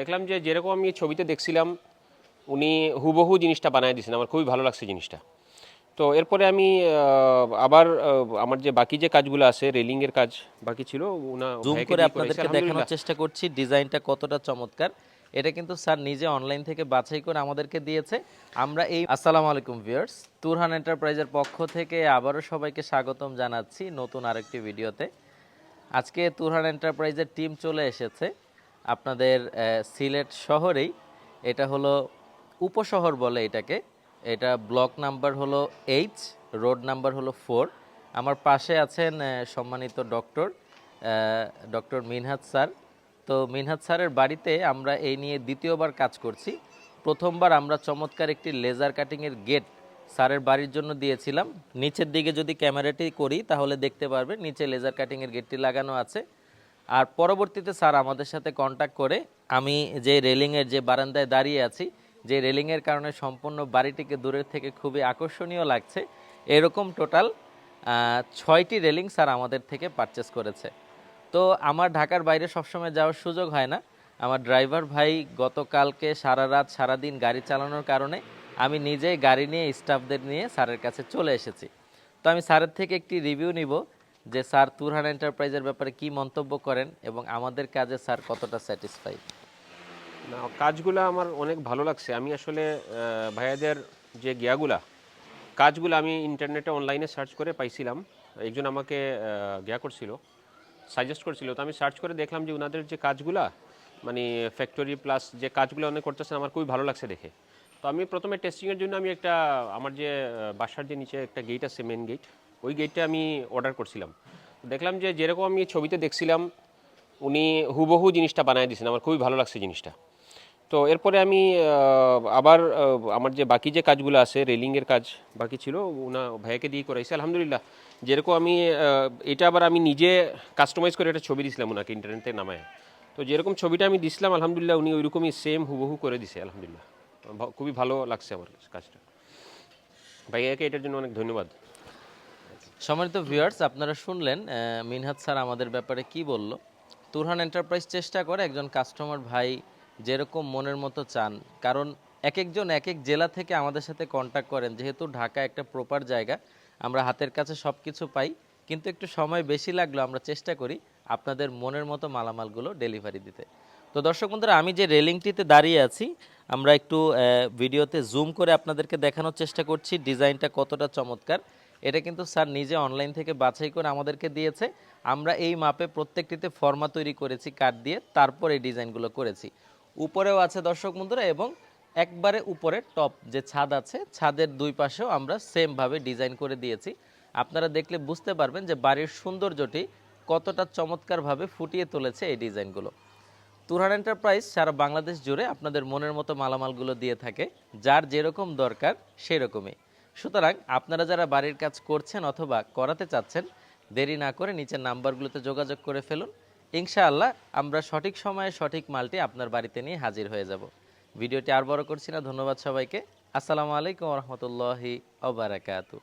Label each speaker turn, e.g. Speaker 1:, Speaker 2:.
Speaker 1: দেখলাম যে যেরকম আমি ছবিতে দেখছিলাম উনি হুবহু জিনিসটা বানায় দিয়েছেন। আমার খুবই ভালো লাগছে জিনিসটা। তো এরপরে আমি আবার আমার যে বাকি যে কাজগুলো আছে রেলিং এর কাজ বাকি ছিল উনা
Speaker 2: জুম করে আপনাদেরকে দেখানোর চেষ্টা করছি ডিজাইনটা কতটা চমৎকার। এটা কিন্তু স্যার নিজে অনলাইন থেকে বাছাই করে আমাদেরকে দিয়েছে। আমরা এই আসসালামু আলাইকুম ভিউয়ার্স তুরহান এন্টারপ্রাইজের পক্ষ থেকে আবারও সবাইকে স্বাগতম জানাচ্ছি নতুন আরেকটি ভিডিওতে আজকে তুরহান এন্টারপ্রাইজের টিম চলে এসেছে। আপনাদের সিলেট শহরেই এটা হলো উপশহর বলে এটাকে। এটা ব্লক নাম্বার হলো এইচ, রোড নাম্বার হলো ফোর। আমার পাশে আছেন সম্মানিত ডক্টর ডক্টর মিনহাত স্যার। তো মিনহাত স্যারের বাড়িতে আমরা এই নিয়ে দ্বিতীয়বার কাজ করছি। প্রথমবার আমরা চমৎকার একটি লেজার কাটিংয়ের গেট স্যারের বাড়ির জন্য দিয়েছিলাম। নিচের দিকে যদি ক্যামেরাটি করি তাহলে দেখতে পারবেন, নিচে লেজার কাটিংয়ের গেটটি লাগানো আছে। আর পরবর্তীতে স্যার আমাদের সাথে কন্ট্যাক্ট করে আমি যে রেলিংয়ের যে বারান্দায় দাঁড়িয়ে আছি, যে রেলিংয়ের কারণে সম্পূর্ণ বাড়িটিকে দূরের থেকে খুবই আকর্ষণীয় লাগছে। এরকম টোটাল ছয়টি রেলিং স্যার আমাদের থেকে পারচেস করেছে। তো আমার ঢাকার বাইরে সবসময় যাওয়ার সুযোগ হয় না। আমার ড্রাইভার ভাই গতকালকে সারা রাত সারাদিন গাড়ি চালানোর কারণে আমি নিজেই গাড়ি নিয়ে স্টাফদের নিয়ে স্যারের কাছে চলে এসেছি। তো আমি স্যারের থেকে একটি রিভিউ নিব যে স্যার তুরহান এন্টারপ্রাইজের ব্যাপারে কি মন্তব্য করেন এবং আমাদের কাজে স্যার কতটা স্যাটিসফাই?
Speaker 1: না, কাজগুলো আমার অনেক ভালো লাগছে। আমি আসলে ভাইয়াদের যে গিয়াগুলা, কাজগুলো আমি ইন্টারনেটে অনলাইনে সার্চ করে পাইছিলাম। একজন আমাকে গিয়া করছিল, সাজেস্ট করছিল। তো আমি সার্চ করে দেখলাম যে ওনাদের যে কাজগুলা মানে ফ্যাক্টরি প্লাস যে কাজগুলো অনেক করতেছেন, আমার খুবই ভালো লাগছে দেখে। তো আমি প্রথমে টেস্টিংয়ের জন্য আমি একটা, আমার যে বাসার যে নিচে একটা গেট আছে মেন গেট ওই গেটটা আমি অর্ডার করছিলাম। দেখলাম যে যেরকম আমি ছবিতে দেখছিলাম, উনি হুবহু জিনিসটা বানিয়ে দিয়েছেন। আমার খুবই ভালো লাগছে জিনিসটা। তো এরপরে আমি আবার আমার যে বাকি যে কাজগুলো আছে রেলিংয়ের কাজ বাকি ছিল, উনা ভাইয়াকে দিয়ে করাইছি। আলহামদুলিল্লাহ, যেরকম আমি এটা আবার আমি নিজে কাস্টমাইজ করে একটা ছবি দিছিলাম ওনাকে ইন্টারনেটে নামায়। তো যেরকম ছবিটা আমি দিছিলাম, আলহামদুলিল্লাহ, উনি ওইরকমই সেম হুবহু করে দিছে। আলহামদুলিল্লাহ, খুবই ভালো লাগছে আমার কাজটা। ভাইয়াকে এটার জন্য অনেক ধন্যবাদ।
Speaker 2: সম্মানিত ভিউয়ার্স আপনারা শুনলেন মিনহাত স্যার আমাদের ব্যাপারে কি বলল। তুরহান এন্টারপ্রাইজ চেষ্টা করে একজন কাস্টমার ভাই যেরকম মনের মতো চান। কারণ এক একজন এক এক জেলা থেকে আমাদের সাথে কন্ট্যাক্ট করেন। যেহেতু ঢাকা একটা প্রপার জায়গা, আমরা হাতের কাছে সব কিছু পাই। কিন্তু একটু সময় বেশি লাগল, আমরা চেষ্টা করি আপনাদের মনের মতো মালামালগুলো ডেলিভারি দিতে। তো দর্শক বন্ধুরা, আমি যে রেলিংটিতে দাঁড়িয়ে আছি, আমরা একটু ভিডিওতে জুম করে আপনাদেরকে দেখানোর চেষ্টা করছি। ডিজাইনটা কতটা চমৎকার। এটা কিন্তু স্যার নিজে অনলাইন থেকে বাছাই করে আমাদেরকে দিয়েছে। আমরা এই মাপে প্রত্যেকটিতে ফর্মা তৈরি করেছি কাঠ দিয়ে তারপর এই ডিজাইনগুলো করেছি। উপরেও আছে দর্শক বন্ধুরা এবং একবারে উপরে টপ যে ছাদ আছে, ছাদের দুই পাশেও আমরা সেমভাবে ডিজাইন করে দিয়েছি। আপনারা দেখলে বুঝতে পারবেন যে বাড়ির সৌন্দর্যটি কতটা চমৎকারভাবে ফুটিয়ে তুলেছে এই ডিজাইনগুলো। তুরহান এন্টারপ্রাইজ সারা বাংলাদেশ জুড়ে আপনাদের মনের মতো মালামালগুলো দিয়ে থাকে, যার যেরকম দরকার সেই রকমই সুতরাং আপনারা যারা বাড়ির কাজ করছেন অথবা করাতে চাচ্ছেন, দেরি না করে নিচের নাম্বারগুলোতে যোগাযোগ করে ফেলুন। ইনশাআল্লাহ আমরা সঠিক সময়ে সঠিক মালটি আপনার বাড়িতে নিয়ে হাজির হয়ে যাব। ভিডিওটি আর বড় করছি না। ধন্যবাদ সবাইকে। আসসালামু আলাইকুম রহমতুল্লাহি ওবারাকাতু